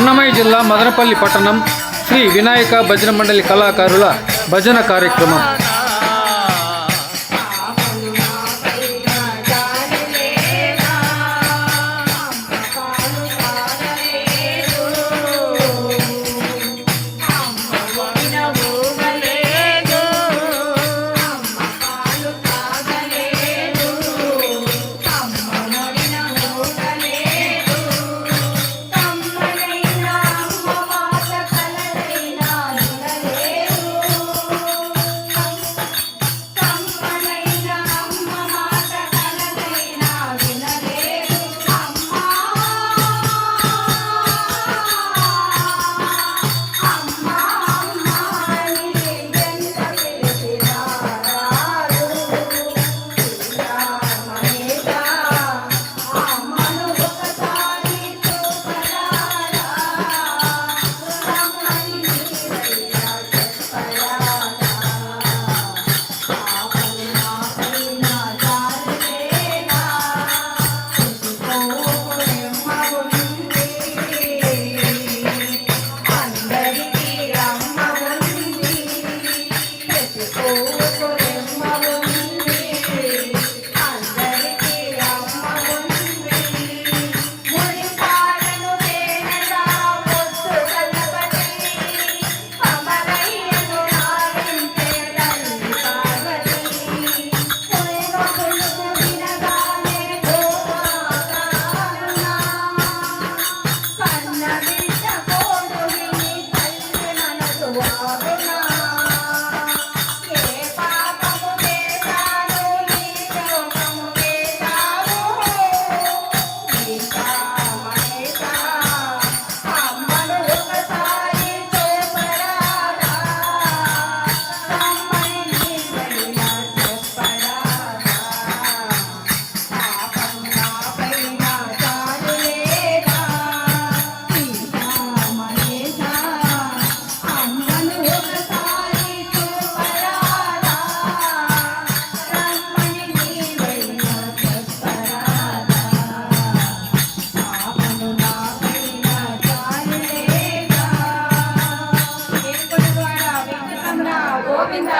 అన్నమయ్య జిల్లా మదనపల్లి పట్టణం శ్రీ వినాయక భజన మండలి కళాకారుల భజన కార్యక్రమం. గోవింద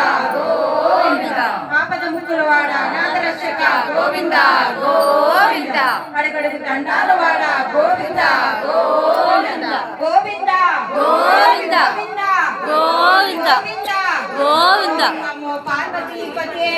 గోవింద. అడగడుగు దండాల వాడ గోవింద గోవింద. గోవింద గోవింద. గోవింద. గోవింద. గోవింద. గోవింద. నమో పార్వతీ పతే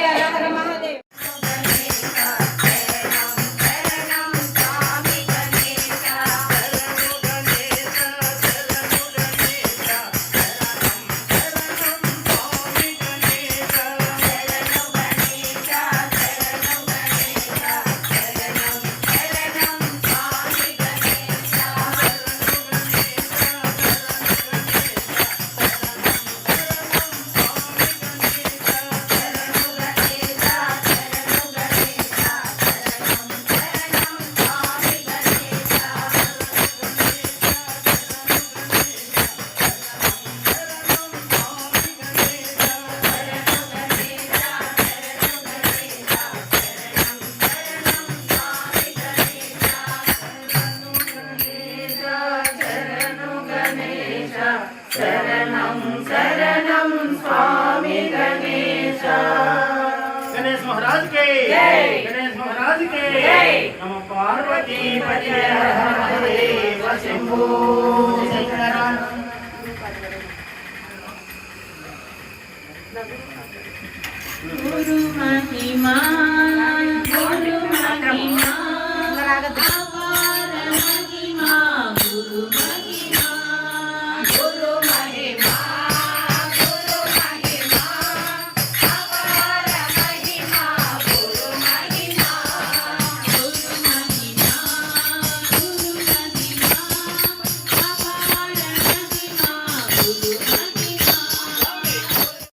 శరణం శరణం స్వామి గణేశ గణేష్ పార్వతీ పతి హర హర